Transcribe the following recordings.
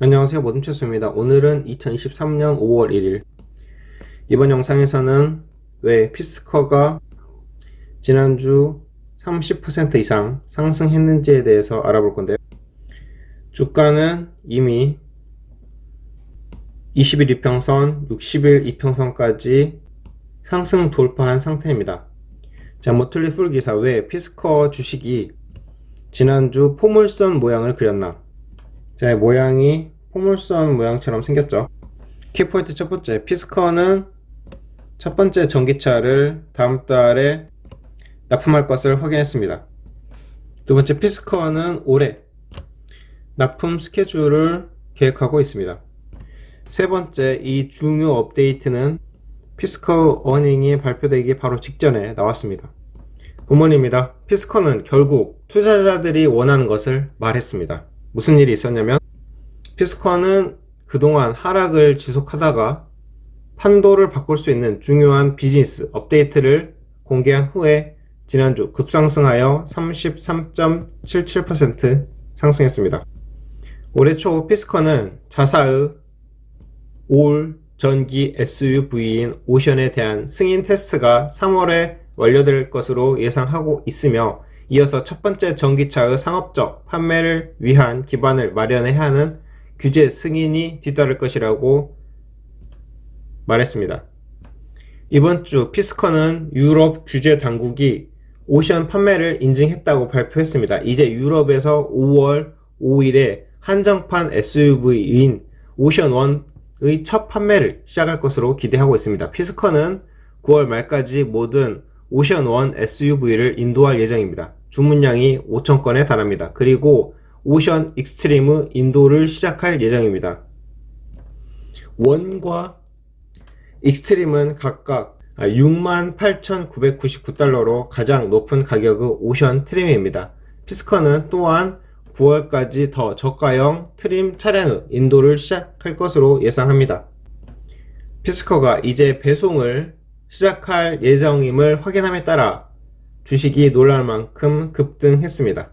안녕하세요. 모든체스입니다. 오늘은 2023년 5월 1일. 이번 영상에서는 왜 피스커가 지난주 30% 이상 상승했는지에 대해서 알아볼 건데요. 주가는 이미 20일 이평선, 60일 이평선까지 상승 돌파한 상태입니다. 자 모틀리 풀 기사. 왜 피스커 주식이 지난주 포물선 모양을 그렸나 자, 모양이 포물선 모양처럼 생겼죠. 키포인트 첫 번째, 피스커는 첫 번째 전기차를 다음 달에 납품할 것을 확인했습니다. 두 번째, 피스커는 올해 납품 스케줄을 계획하고 있습니다. 세 번째, 이 중요 업데이트는 피스커 어닝이 발표되기 바로 직전에 나왔습니다. 본문입니다. 피스커는 결국 투자자들이 원하는 것을 말했습니다. 무슨 일이 있었냐면 피스커는 그동안 하락을 지속하다가 판도를 바꿀 수 있는 중요한 비즈니스 업데이트를 공개한 후에 지난주 급상승하여 33.77% 상승했습니다. 올해 초 피스커는 자사의 올 전기 SUV인 오션에 대한 승인 테스트가 3월에 완료될 것으로 예상하고 있으며 이어서 첫 번째 전기차의 상업적 판매를 위한 기반을 마련해야 하는 규제 승인이 뒤따를 것이라고 말했습니다. 이번 주 피스커는 유럽 규제 당국이 오션 판매를 인증했다고 발표했습니다. 이제 유럽에서 5월 5일에 한정판 SUV인 오션 1의 첫 판매를 시작할 것으로 기대하고 있습니다. 피스커는 9월 말까지 모든 오션 1 SUV를 인도할 예정입니다. 주문량이 5,000건에 달합니다. 그리고 오션 익스트리무 인도를 시작할 예정입니다. 원과 익스트림은 각각 68,999달러로 가장 높은 가격의 오션 트림입니다. 피스커는 또한 9월까지 더 저가형 트림 차량의 인도를 시작할 것으로 예상합니다. 피스커가 이제 배송을 시작할 예정임을 확인함에 따라 주식이 놀랄 만큼 급등했습니다.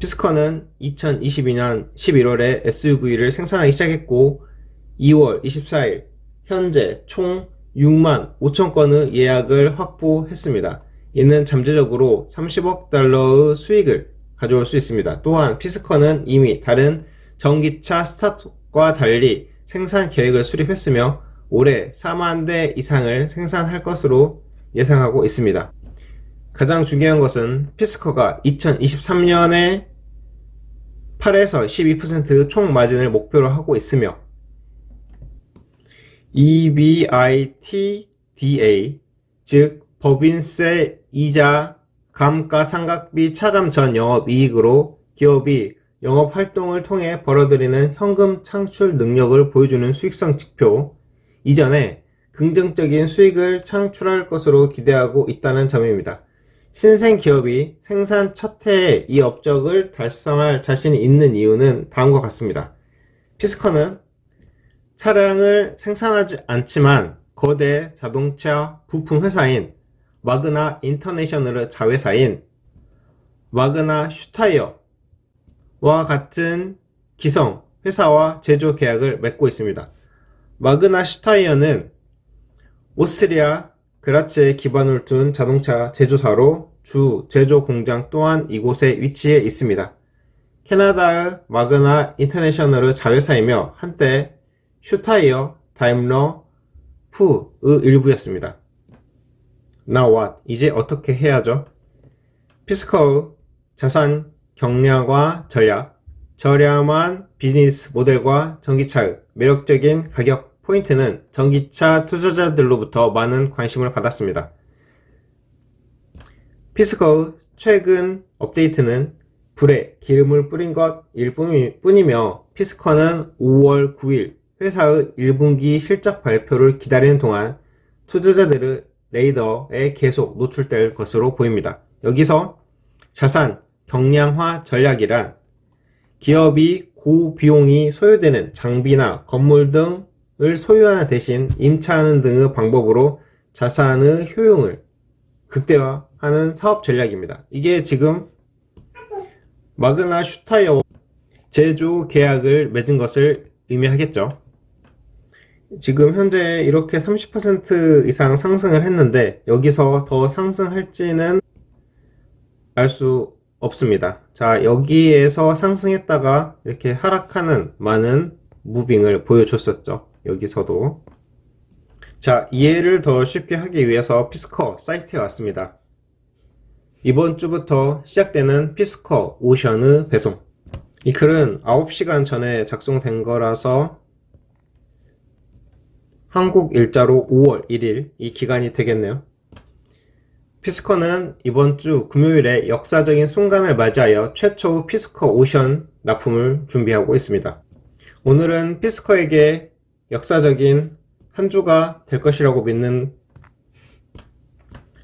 피스커는 2022년 11월에 SUV를 생산하기 시작했고 2월 24일 현재 총 6만 5천 건의 예약을 확보했습니다. 이는 잠재적으로 30억 달러의 수익을 가져올 수 있습니다. 또한 피스커는 이미 다른 전기차 스타트과 달리 생산 계획을 수립했으며 올해 4만 대 이상을 생산할 것으로 예상하고 있습니다. 가장 중요한 것은 피스커가 2023년에 8에서 12%총 마진을 목표로 하고 있으며 EBITDA 즉 법인세 이자 감가상각비 차감 전 영업이익으로 기업이 영업활동을 통해 벌어들이는 현금 창출 능력을 보여주는 수익성 지표 이전에 긍정적인 수익을 창출할 것으로 기대하고 있다는 점입니다. 신생 기업이 생산 첫 해에 이 업적을 달성할 자신이 있는 이유는 다음과 같습니다. 피스커는 차량을 생산하지 않지만 거대 자동차 부품 회사인 마그나 인터내셔널의 자회사인 마그나 슈타이어와 같은 기성 회사와 제조 계약을 맺고 있습니다. 마그나 슈타이어는 오스트리아 그라츠에 기반을 둔 자동차 제조사로 주 제조 공장 또한 이곳에 위치해 있습니다. 캐나다의 마그나 인터내셔널의 자회사이며 한때 슈타이어, 다임러, 푸의 일부였습니다. 나와 이제 어떻게 해야죠? 피스커의 자산 경량화 전략, 저렴한 비즈니스 모델과 전기차의 매력적인 가격 포인트는 전기차 투자자들로부터 많은 관심을 받았습니다. 피스커의 최근 업데이트는 불에 기름을 뿌린 것일 뿐이며 피스커는 5월 9일 회사의 1분기 실적 발표를 기다리는 동안 투자자들의 레이더에 계속 노출될 것으로 보입니다. 여기서 자산 경량화 전략이란 기업이 고비용이 소요되는 장비나 건물 등 을 소유하는 대신 임차하는 등의 방법으로 자산의 효용을 극대화하는 사업 전략입니다. 이게 지금 마그나 슈타이어 제조 계약을 맺은 것을 의미하겠죠. 지금 현재 이렇게 30% 이상 상승을 했는데 여기서 더 상승할지는 알 수 없습니다. 자, 여기에서 상승했다가 이렇게 하락하는 많은 무빙을 보여줬었죠. 여기서도. 자, 이해를 더 쉽게 하기 위해서 피스커 사이트에 왔습니다. 이번 주부터 시작되는 피스커 오션의 배송. 이 글은 9시간 전에 작성된 거라서 한국 일자로 5월 1일 이 기간이 되겠네요. 피스커는 이번 주 금요일에 역사적인 순간을 맞이하여 최초 피스커 오션 납품을 준비하고 있습니다. 오늘은 피스커에게 역사적인 한 주가 될 것이라고 믿는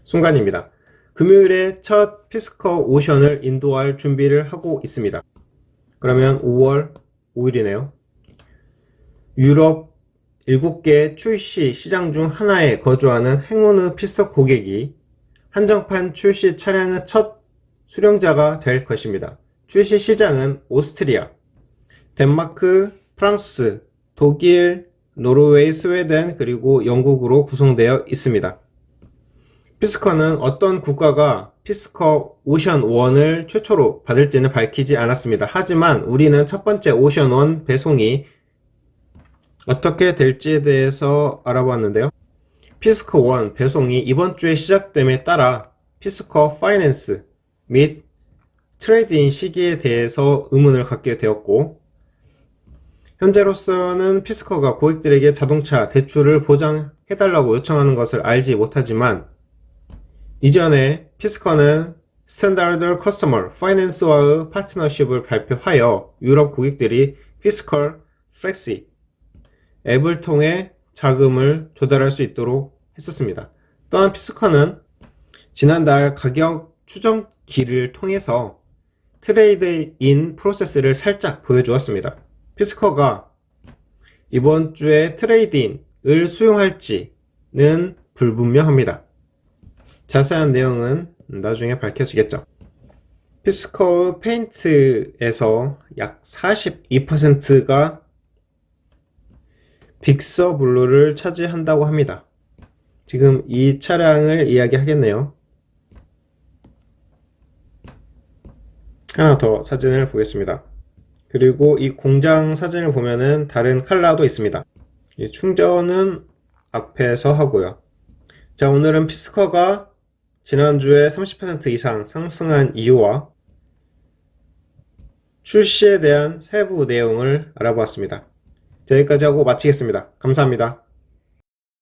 순간입니다. 금요일에 첫 피스커 오션을 인도할 준비를 하고 있습니다. 그러면 5월 5일이네요. 유럽 7개 출시 시장 중 하나에 거주하는 행운의 피스커 고객이 한정판 출시 차량의 첫 수령자가 될 것입니다. 출시 시장은 오스트리아, 덴마크, 프랑스, 독일, 노르웨이, 스웨덴, 그리고 영국으로 구성되어 있습니다. 피스커는 어떤 국가가 피스커 오션 1을 최초로 받을지는 밝히지 않았습니다. 하지만 우리는 첫 번째 오션 1 배송이 어떻게 될지에 대해서 알아봤는데요. 피스커 1 배송이 이번 주에 시작됨에 따라 피스커 파이낸스 및 트레이드인 시기에 대해서 의문을 갖게 되었고 현재로서는 피스커가 고객들에게 자동차 대출을 보장해달라고 요청하는 것을 알지 못하지만 이전에 피스커는 스탠다드 커스터머 파이낸스와의 파트너십을 발표하여 유럽 고객들이 피스컬 플렉시 앱을 통해 자금을 조달할 수 있도록 했었습니다. 또한 피스커는 지난달 가격 추정기를 통해서 트레이드인 프로세스를 살짝 보여주었습니다. 피스커가 이번 주에 트레이드인을 수용할지는 불분명합니다. 자세한 내용은 나중에 밝혀지겠죠. 피스커 페인트에서 약 42%가 빅서 블루를 차지한다고 합니다. 지금 이 차량을 이야기하겠네요. 하나 더 사진을 보겠습니다. 그리고 이 공장 사진을 보면은 다른 컬러도 있습니다. 이 충전은 앞에서 하고요. 자, 오늘은 피스커가 지난주에 30% 이상 상승한 이유와 출시에 대한 세부 내용을 알아보았습니다. 자, 여기까지 하고 마치겠습니다. 감사합니다.